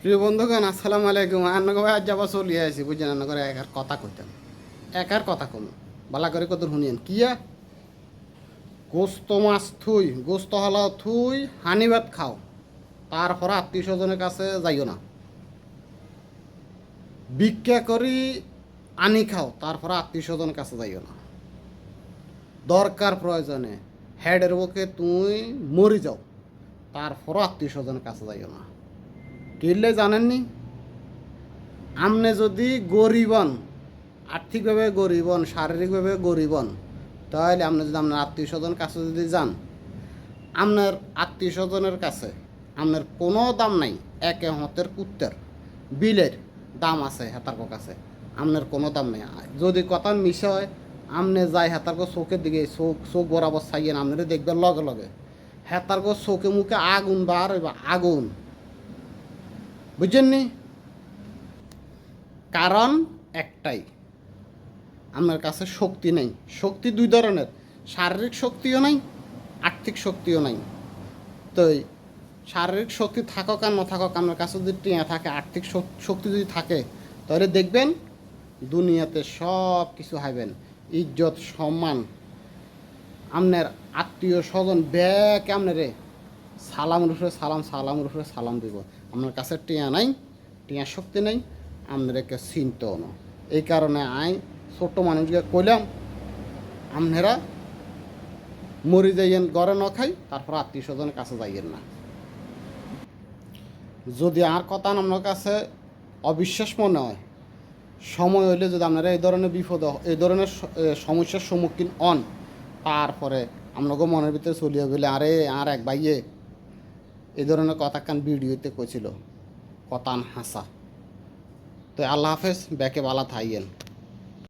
প্রিয় বন্ধুগণ, আসসালামু আলাইকুম। আন্নগো ভাই, আজ যাবা চলিয়ে আছি বুঝছেন আন্নগরে একার কথা কইতাম। একার কথা কম। বালা করে কত শুনিয়েন। কিয়া গোস্ত মাছ থুই, গোস্ত হলাও থুই, হানি ভাত খাও। তারপরে আত্মীয় স্বজনের কাছে যাইও না। ভিক্ষা করি, আনি খাও। তারপরে আত্মীয় স্বজনের কাছে যাইও না। দরকার প্রয়োজনে। হেডের বুকে তুই মরি যাও। তারপরও আত্মীয় স্বজনের কাছে যাইও না। কিনলে জানেননি? আমনে যদি গরিবন, আর্থিকভাবে গরিবন, শারীরিকভাবে গরিবন, তাহলে আপনি যদি আপনার আত্মীয় স্বজনের কাছে যদি যান আপনার আত্মীয় স্বজনের কাছে আপনার কোনো দাম নাই, একে হতের কুত্তের বিলের দাম আছে হেতার কাছে আপনার কোনো দাম নেই। যদি কথা মিশে হয়, আমনে যাই হেতার চোখের দিকে, চোখ চোখ বরাবর চাইয়েন আপনারা দেখবেন লগে লগে। হেতার চোখে মুখে আগুন বার আগুন। বুঝছেন নি কারণ একটাই আপনার কাছে শক্তি নেই। শক্তি দুই ধরনের, শারীরিক শক্তিও নাই, আর্থিক শক্তিও নাই। তো শারীরিক শক্তি থাকক আর না থাকক আপনার কাছে যদি টিয়া থাকে, আর্থিক শক্তি যদি থাকে, তাহলে দেখবেন দুনিয়াতে সব কিছু হাইবেন। ইজ্জত, সম্মান, আপনার আত্মীয় স্বজন ব্যাক আপনারে সালাম রুফে সালাম সালাম রুফে সালাম দিব। আপনার কাছে টিয়া নাই, টিয়া শক্তি নাই আপনারা কেউ চিনতেও না। এই কারণে আই ছোট মানুষকে কইলাম আপনারা মরি যাইয়েন, ঘরে ন খাই, তারপর আত্মীয় স্বজনের কাছে যাইয়েন না। যদি আর কথা আপনার কাছে অবিশ্বাস মনে হয়, সময় হইলে যদি আপনারা এই ধরনের বিপদ, এই ধরনের সমস্যার সম্মুখীন হন, তারপরে আপনাকে মনের ভিতরে চলিয়ে গেলে, আরে, আর এক ভাইয়ে এই ধরনের কথা কান ভিডিওতে কইছিল। কতান হাসা। তো আল্লাহ হাফেজ ব্যাকে বালা থাইয়েন।